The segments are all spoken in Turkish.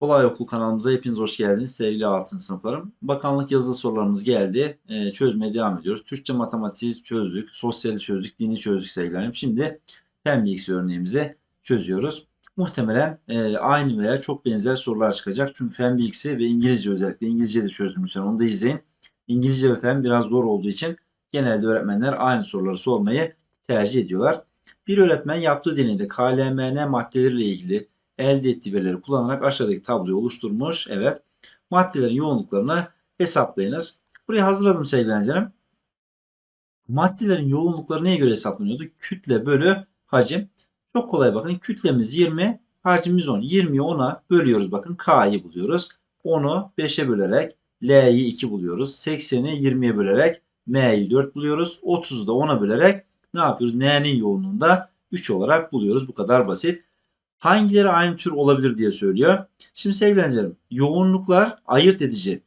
Kolay Okul kanalımıza hepiniz hoş geldiniz sevgili altın sınıflarım. Bakanlık yazılı sorularımız geldi. Ee, çözmeye devam ediyoruz. Türkçe matematiği çözdük, sosyali çözdük, dini çözdük sevgilerim. Şimdi fen bilgisi örneğimizi çözüyoruz. Muhtemelen e, aynı veya çok benzer sorular çıkacak. Çünkü fen bilgisi ve İngilizce özellikle İngilizce de çözdüm lütfen onu da izleyin. İngilizce ve fen biraz zor olduğu için genelde öğretmenler aynı soruları sormayı tercih ediyorlar. Bir öğretmen yaptığı deneyde KLMN maddeleriyle ilgili elde ettiği verileri kullanarak aşağıdaki tabloyu oluşturmuş. Evet. Maddelerin yoğunluklarını hesaplayınız. Buraya hazırladım sevgili öğrencilerim. Maddelerin yoğunlukları neye göre hesaplanıyordu? Kütle bölü hacim. Çok kolay bakın. Kütlemiz 20, hacmimiz 10. 20'yi 10'a bölüyoruz. Bakın K'yı buluyoruz. 10'u 5'e bölerek L'yi 2 buluyoruz. 80'i 20'ye bölerek M'yi 4 buluyoruz. 30'u da 10'a bölerek ne yapıyoruz? N'nin yoğunluğunu da 3 olarak buluyoruz. Bu kadar basit. Hangileri aynı tür olabilir diye söylüyor. Şimdi sevgili öğrencilerim, yoğunluklar ayırt edici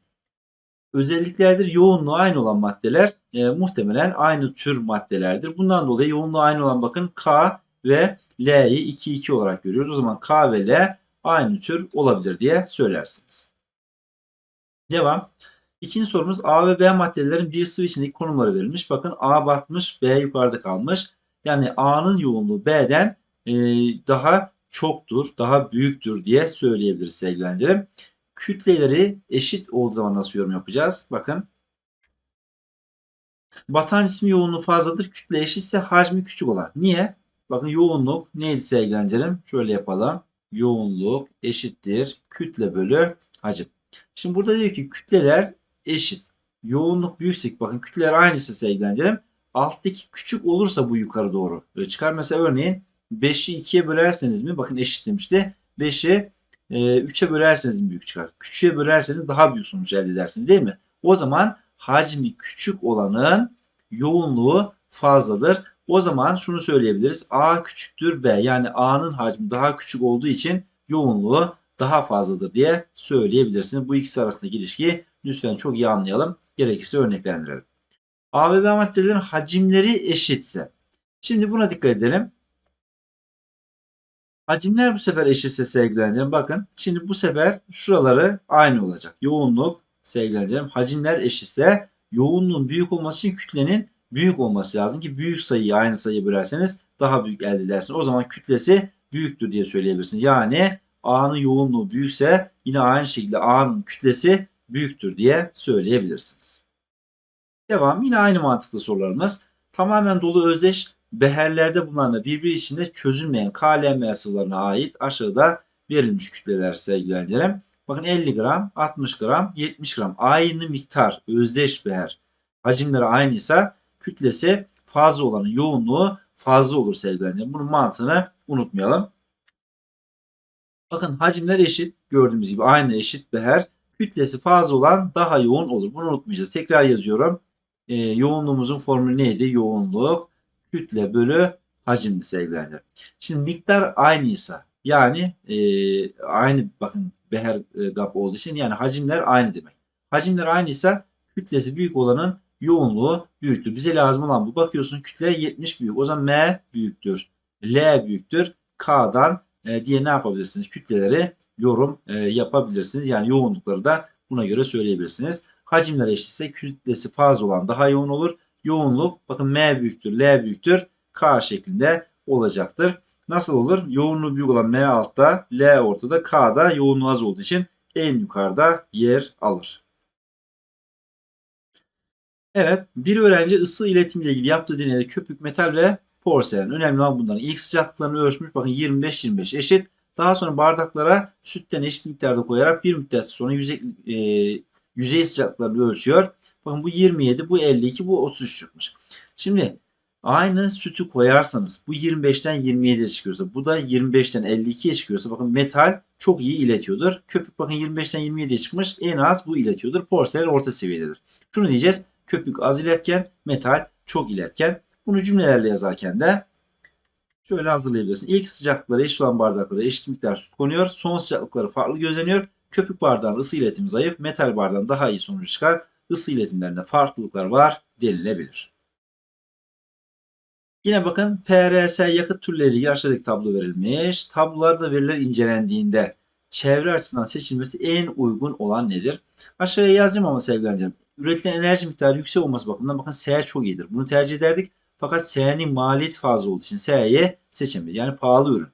özelliklerdir. Yoğunluğu aynı olan maddeler e, muhtemelen aynı tür maddelerdir. Bundan dolayı yoğunluğu aynı olan bakın K ve L'yi 2 2 olarak görüyoruz. O zaman K ve L aynı tür olabilir diye söylersiniz. Devam. İkinci sorumuz A ve B maddelerin bir sıvı içindeki konumları verilmiş. Bakın A batmış, B yukarıda kalmış. Yani A'nın yoğunluğu B'den e, daha çoktur, daha büyüktür diye söyleyebiliriz sevgili öğrencilerim. Kütleleri eşit olduğu zaman nasıl yorum yapacağız? Bakın. Batan ismi yoğunluğu fazladır. Kütle eşitse hacmi küçük olan. Niye? Bakın yoğunluk neydi sevgili öğrencilerim? Şöyle yapalım. Yoğunluk eşittir. Kütle bölü hacim. Şimdi burada diyor ki kütleler eşit. Yoğunluk büyükse bakın kütleler aynısı sevgili öğrencilerim. Alttaki küçük olursa bu yukarı doğru çıkar. Mesela örneğin 5'i 2'ye bölerseniz mi? Bakın eşit demişti. 5'i e, 3'e bölerseniz mi büyük çıkar? Küçüğe bölerseniz daha büyük sonuç elde edersiniz değil mi? O zaman hacmi küçük olanın yoğunluğu fazladır. O zaman şunu söyleyebiliriz. A küçüktür B. Yani A'nın hacmi daha küçük olduğu için yoğunluğu daha fazladır diye söyleyebilirsiniz. Bu ikisi arasındaki ilişkiyi lütfen çok iyi anlayalım. Gerekirse örneklendirelim. A ve B maddelerin hacimleri eşitse. Şimdi buna dikkat edelim. Hacimler bu sefer eşitse sevgileneceğim. Bakın şimdi bu sefer şuraları aynı olacak. Yoğunluk sevgileneceğim. Hacimler eşitse yoğunluğun büyük olması için kütlenin büyük olması lazım ki büyük sayıyı aynı sayıya bölerseniz daha büyük elde edersiniz. O zaman kütlesi büyüktür diye söyleyebilirsiniz. Yani A'nın yoğunluğu büyükse yine aynı şekilde A'nın kütlesi büyüktür diye söyleyebilirsiniz. Devam. Yine aynı mantıklı sorularımız. Tamamen dolu özdeş beherlerde bulunan ve birbiri içinde çözülmeyen KLM sıvılarına ait aşağıda verilmiş kütleler sevgili öğrencilerim. Bakın 50 gram, 60 gram, 70 gram aynı miktar özdeş beher hacimleri aynıysa kütlesi fazla olanın yoğunluğu fazla olur sevgili öğrencilerim. Bunun mantığını unutmayalım. Bakın hacimler eşit gördüğümüz gibi aynı eşit beher kütlesi fazla olan daha yoğun olur. Bunu unutmayacağız. Tekrar yazıyorum. Ee, yoğunluğumuzun formülü neydi? Yoğunluk kütle bölü hacimli sevgilendir. Şimdi miktar aynıysa yani e, aynı bakın beher e, gap olduğu için yani hacimler aynı demek. Hacimler aynıysa kütlesi büyük olanın yoğunluğu büyüktür. Bize lazım olan bu. Bakıyorsun kütle 70 büyük. O zaman M büyüktür. L büyüktür. K'dan e, diye ne yapabilirsiniz? Kütleleri yorum e, yapabilirsiniz. Yani yoğunlukları da buna göre söyleyebilirsiniz. Hacimler eşitse kütlesi fazla olan daha yoğun olur yoğunluk bakın M büyüktür, L büyüktür, K şeklinde olacaktır. Nasıl olur? Yoğunluğu büyük olan M altta, L ortada, K da yoğunluğu az olduğu için en yukarıda yer alır. Evet, bir öğrenci ısı iletimiyle ilgili yaptığı deneyde köpük, metal ve porselen. Önemli olan bunların ilk sıcaklıklarını ölçmüş. Bakın 25-25 eşit. Daha sonra bardaklara sütten eşit miktarda koyarak bir müddet sonra yüzey, e, yüzey sıcaklıklarını ölçüyor. Bakın bu 27, bu 52, bu 33 çıkmış. Şimdi aynı sütü koyarsanız bu 25'ten 27'ye çıkıyorsa bu da 25'ten 52'ye çıkıyorsa bakın metal çok iyi iletiyordur. Köpük bakın 25'ten 27'ye çıkmış en az bu iletiyordur. Porselen orta seviyededir. Şunu diyeceğiz köpük az iletken metal çok iletken. Bunu cümlelerle yazarken de şöyle hazırlayabilirsin. İlk sıcaklıkları eşit olan bardaklara eşit miktar süt konuyor. Son sıcaklıkları farklı gözleniyor. Köpük bardağın ısı iletimi zayıf. Metal bardağın daha iyi sonucu çıkar ısı iletimlerinde farklılıklar var denilebilir. Yine bakın PRS yakıt ilgili aşağıdaki tablo verilmiş. Tablolarda veriler incelendiğinde çevre açısından seçilmesi en uygun olan nedir? Aşağıya yazacağım ama sevgili. Üretilen enerji miktarı yüksek olması bakımından bakın S çok iyidir. Bunu tercih ederdik. Fakat S'nin maliyeti fazla olduğu için S'yi seçemeyiz. Yani pahalı ürün.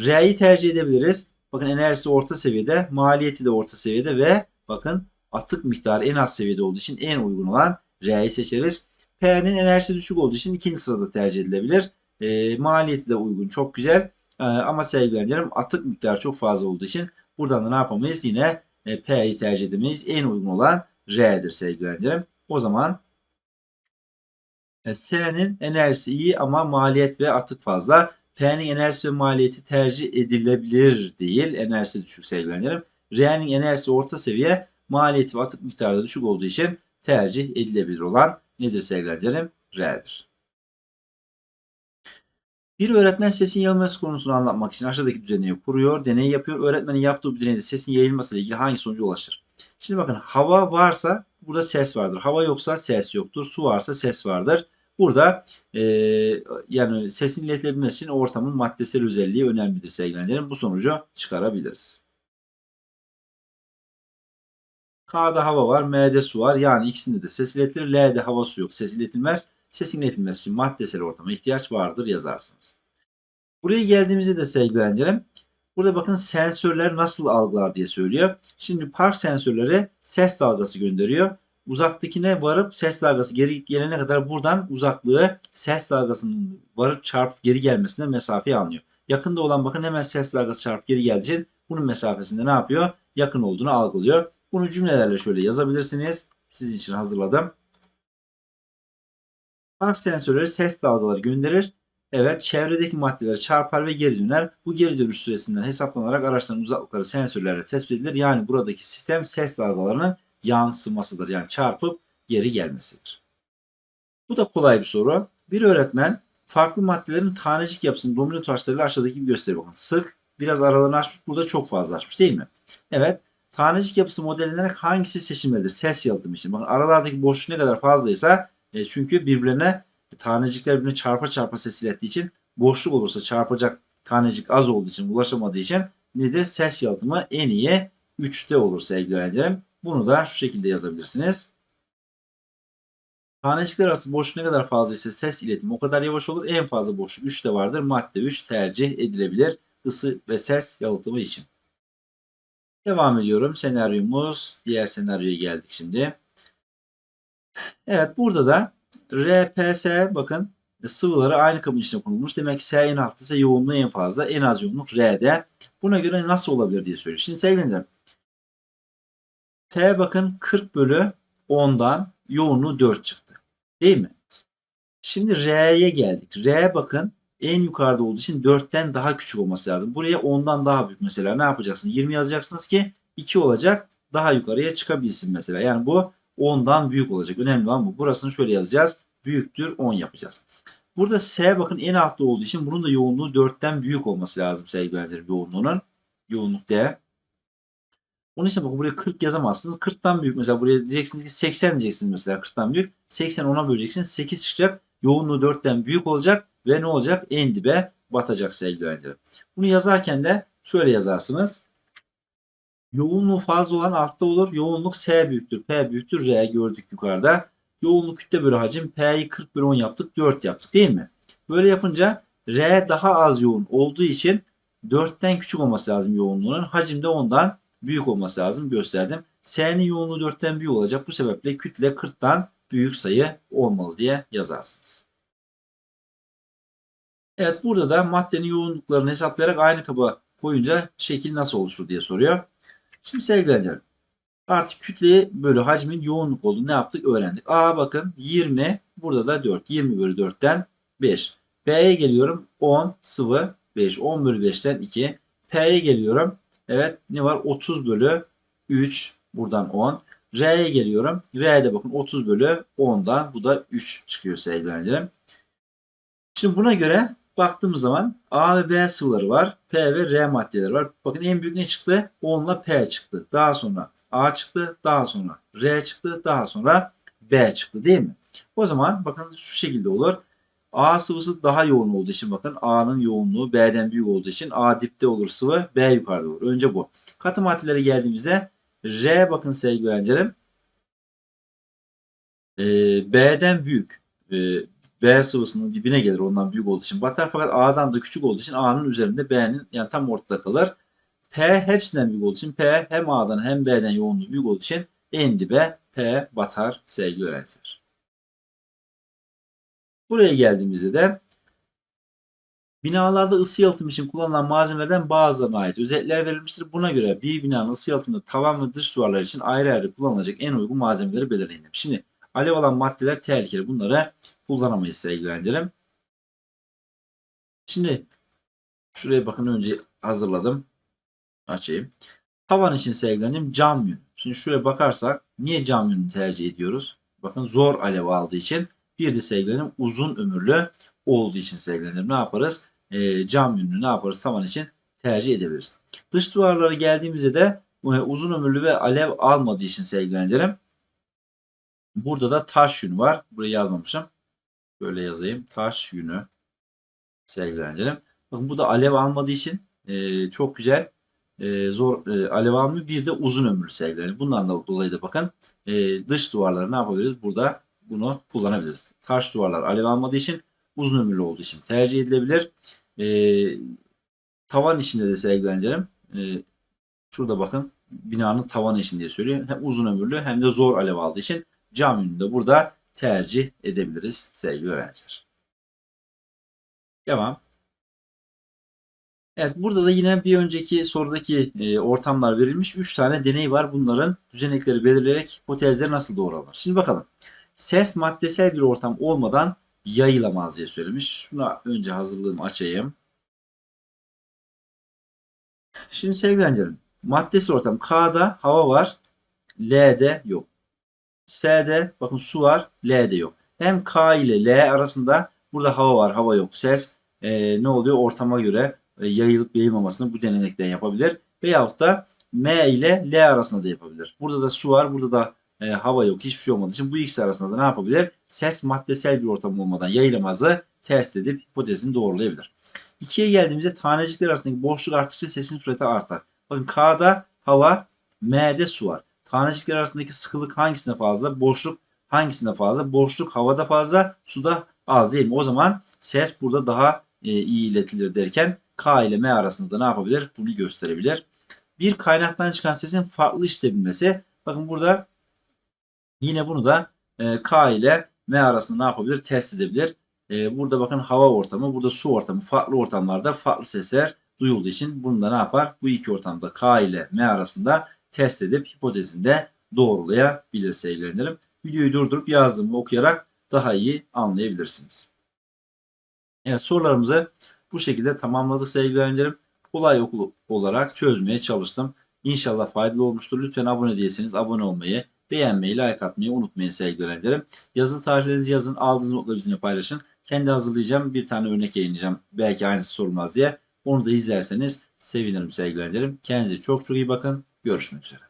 R'yi tercih edebiliriz. Bakın enerjisi orta seviyede, maliyeti de orta seviyede ve bakın atık miktarı en az seviyede olduğu için en uygun olan R'yi seçeriz. P'nin enerjisi düşük olduğu için ikinci sırada tercih edilebilir. E, maliyeti de uygun, çok güzel. E, ama sevgili atık miktarı çok fazla olduğu için buradan da ne yapamayız? Yine e, P'yi tercih edemeyiz. En uygun olan R'dir sevgili. O zaman S'nin enerjisi iyi ama maliyet ve atık fazla. P'nin enerjisi ve maliyeti tercih edilebilir değil. Enerjisi düşük sevgili öğrencilerim. R'nin enerjisi orta seviye, maliyeti ve atık miktarı da düşük olduğu için tercih edilebilir olan nedir sevgili öğrencilerim? R'dir. Bir öğretmen sesin yayılması konusunu anlatmak için aşağıdaki düzeni kuruyor, deney yapıyor. Öğretmenin yaptığı bu deneyde sesin yayılması ile ilgili hangi sonuca ulaşır? Şimdi bakın hava varsa burada ses vardır. Hava yoksa ses yoktur. Su varsa ses vardır. Burada e, yani sesin iletilebilmesi için ortamın maddesel özelliği önemlidir sevgili öğrencilerim. Bu sonucu çıkarabiliriz. K'da hava var, M'de su var. Yani ikisinde de ses iletilir. L'de hava su yok. Ses iletilmez. Sesin iletilmesi için maddesel ortama ihtiyaç vardır yazarsınız. Buraya geldiğimizde de sevgili öğrencilerim. Burada bakın sensörler nasıl algılar diye söylüyor. Şimdi park sensörleri ses dalgası gönderiyor. Uzaktakine varıp ses dalgası geri gelene kadar buradan uzaklığı ses dalgasının varıp çarpıp geri gelmesine mesafeyi alınıyor. Yakında olan bakın hemen ses dalgası çarpıp geri geldiği için bunun mesafesinde ne yapıyor? Yakın olduğunu algılıyor. Bunu cümlelerle şöyle yazabilirsiniz. Sizin için hazırladım. Park sensörleri ses dalgaları gönderir. Evet çevredeki maddeleri çarpar ve geri döner. Bu geri dönüş süresinden hesaplanarak araçların uzaklıkları sensörlerle tespit edilir. Yani buradaki sistem ses dalgalarının yansımasıdır. Yani çarpıp geri gelmesidir. Bu da kolay bir soru. Bir öğretmen farklı maddelerin tanecik yapısını domino taşlarıyla aşağıdaki gibi gösteriyor. Bakın sık biraz aralarını açmış. Burada çok fazla açmış değil mi? Evet. Tanecik yapısı modellenerek hangisi seçilmelidir? Ses yalıtımı için. Bakın aralardaki boşluk ne kadar fazlaysa e, çünkü birbirine tanecikler birbirine çarpa çarpa ses ilettiği için boşluk olursa çarpacak tanecik az olduğu için ulaşamadığı için nedir? Ses yalıtımı en iyi 3'te olur sevgili öğrencilerim. Bunu da şu şekilde yazabilirsiniz. Tanecikler arası boşluk ne kadar fazla ise ses iletimi o kadar yavaş olur. En fazla boşluk 3'te vardır. Madde 3 tercih edilebilir ısı ve ses yalıtımı için. Devam ediyorum. Senaryomuz diğer senaryoya geldik şimdi. Evet burada da RPS bakın sıvıları aynı kabın içine konulmuş. Demek ki S en altta ise yoğunluğu en fazla. En az yoğunluk R'de. Buna göre nasıl olabilir diye söylüyor. Şimdi sevgili P bakın 40 bölü 10'dan yoğunluğu 4 çıktı. Değil mi? Şimdi R'ye geldik. R bakın en yukarıda olduğu için 4'ten daha küçük olması lazım. Buraya 10'dan daha büyük mesela ne yapacaksınız? 20 yazacaksınız ki 2 olacak. Daha yukarıya çıkabilsin mesela. Yani bu 10'dan büyük olacak. Önemli olan bu. Burasını şöyle yazacağız. Büyüktür 10 yapacağız. Burada S bakın en altta olduğu için bunun da yoğunluğu 4'ten büyük olması lazım sevgili öğrencilerim yoğunluğunun. Yoğunluk D. Onun için bakın buraya 40 yazamazsınız. 40'tan büyük mesela buraya diyeceksiniz ki 80 diyeceksiniz mesela 40'tan büyük. 80 10'a böleceksiniz. 8 çıkacak. Yoğunluğu 4'ten büyük olacak ve ne olacak? En dibe batacak sevgili öğrencilerim. Bunu yazarken de şöyle yazarsınız. Yoğunluğu fazla olan altta olur. Yoğunluk S büyüktür, P büyüktür, R gördük yukarıda. Yoğunluk kütle bölü hacim P'yi 40 bölü 10 yaptık, 4 yaptık değil mi? Böyle yapınca R daha az yoğun olduğu için 4'ten küçük olması lazım yoğunluğunun. Hacim de 10'dan büyük olması lazım gösterdim. S'nin yoğunluğu 4'ten büyük olacak. Bu sebeple kütle 40'tan büyük sayı olmalı diye yazarsınız. Evet burada da maddenin yoğunluklarını hesaplayarak aynı kaba koyunca şekil nasıl oluşur diye soruyor. Şimdi sevgili öğrencilerim artık kütleye bölü hacmin yoğunluk olduğunu ne yaptık öğrendik. A bakın 20 burada da 4. 20 bölü 4'ten 5. B'ye geliyorum 10 sıvı 5. 10 bölü 5'ten 2. P'ye geliyorum. Evet ne var 30 bölü 3 buradan 10. R'ye geliyorum. R'de bakın 30 bölü 10'dan bu da 3 çıkıyor sevgili öğrencilerim. Şimdi buna göre baktığımız zaman A ve B sıvıları var. P ve R maddeleri var. Bakın en büyük ne çıktı? 10 ile P çıktı. Daha sonra A çıktı. Daha sonra R çıktı. Daha sonra B çıktı değil mi? O zaman bakın şu şekilde olur. A sıvısı daha yoğun olduğu için bakın A'nın yoğunluğu B'den büyük olduğu için A dipte olur sıvı B yukarıda olur. Önce bu. Katı maddelere geldiğimizde R bakın sevgili öğrencilerim e, B'den büyük. E, B sıvısının dibine gelir ondan büyük olduğu için batar fakat A'dan da küçük olduğu için A'nın üzerinde B'nin yani tam ortada kalır. P hepsinden büyük olduğu için P hem A'dan hem B'den yoğunluğu büyük olduğu için en dibe P batar sevgili öğrenciler. Buraya geldiğimizde de binalarda ısı yalıtım için kullanılan malzemelerden bazılarına ait özellikler verilmiştir. Buna göre bir binanın ısı yalıtımında tavan ve dış duvarlar için ayrı ayrı kullanılacak en uygun malzemeleri belirleyin. Şimdi alev alan maddeler tehlikeli. Bunları kullanamayız sevgili öğrencilerim. Şimdi şuraya bakın önce hazırladım. Açayım. Tavan için sevgili öğrencim cam yün. Şimdi şuraya bakarsak niye cam yünü tercih ediyoruz? Bakın zor alev aldığı için bir de sevgilerim uzun ömürlü olduğu için sevgilerim ne yaparız? E, cam yününü ne yaparız? Tavan için tercih edebiliriz. Dış duvarlara geldiğimizde de e, uzun ömürlü ve alev almadığı için sevgilerim burada da taş yünü var. Burayı yazmamışım. Böyle yazayım. Taş yünü sevgilerim. Bakın bu da alev almadığı için e, çok güzel e, zor e, alev almıyor. Bir de uzun ömürlü sevgilerim. Bundan da dolayı da bakın e, dış duvarları ne yapabiliriz? Burada bunu kullanabiliriz. Taş duvarlar alev almadığı için uzun ömürlü olduğu için tercih edilebilir. E, tavan içinde de sevgileneceğim. E, şurada bakın binanın tavanı için diye söylüyor. Hem uzun ömürlü hem de zor alev aldığı için cam yününü de burada tercih edebiliriz sevgili öğrenciler. Devam. Evet burada da yine bir önceki sorudaki e, ortamlar verilmiş. 3 tane deney var. Bunların düzenekleri belirleyerek hipotezleri nasıl doğrular. Şimdi bakalım. Ses maddesel bir ortam olmadan yayılamaz diye söylemiş. Şuna önce hazırlığımı açayım. Şimdi sevgili öğrencilerim. Maddesel ortam K'da hava var. L'de yok. S'de bakın su var. L'de yok. Hem K ile L arasında burada hava var. Hava yok. Ses e, ne oluyor? Ortama göre e, yayılıp yayılmamasını bu denenekten yapabilir. Veyahut da M ile L arasında da yapabilir. Burada da su var. Burada da e, hava yok. Hiçbir şey olmadığı için bu ikisi arasında da ne yapabilir? Ses maddesel bir ortam olmadan yayılamazı test edip hipotezini doğrulayabilir. 2'ye geldiğimizde tanecikler arasındaki boşluk arttıkça sesin sürati artar. Bakın K'da hava, M'de su var. Tanecikler arasındaki sıkılık hangisinde fazla? Boşluk hangisinde fazla? Boşluk havada fazla, suda az değil mi? O zaman ses burada daha e, iyi iletilir derken K ile M arasında da ne yapabilir? Bunu gösterebilir. Bir kaynaktan çıkan sesin farklı işlebilmesi. Bakın burada yine bunu da e, K ile M arasında ne yapabilir? Test edebilir. E, burada bakın hava ortamı, burada su ortamı. Farklı ortamlarda farklı sesler duyulduğu için bunu da ne yapar? Bu iki ortamda K ile M arasında test edip hipotezinde doğrulayabilir sevgili Videoyu durdurup yazdığımı okuyarak daha iyi anlayabilirsiniz. Evet sorularımızı bu şekilde tamamladık sevgili öğrencilerim. Kolay okul olarak çözmeye çalıştım. İnşallah faydalı olmuştur. Lütfen abone değilseniz abone olmayı, beğenmeyi, like atmayı unutmayın sevgili öğrencilerim. Yazılı tariflerinizi yazın, aldığınız notları bizimle paylaşın. Kendi hazırlayacağım bir tane örnek yayınlayacağım. Belki aynısı sorulmaz diye. Onu da izlerseniz sevinirim sevgili öğrencilerim. Kendinize çok çok iyi bakın. Görüşmek üzere.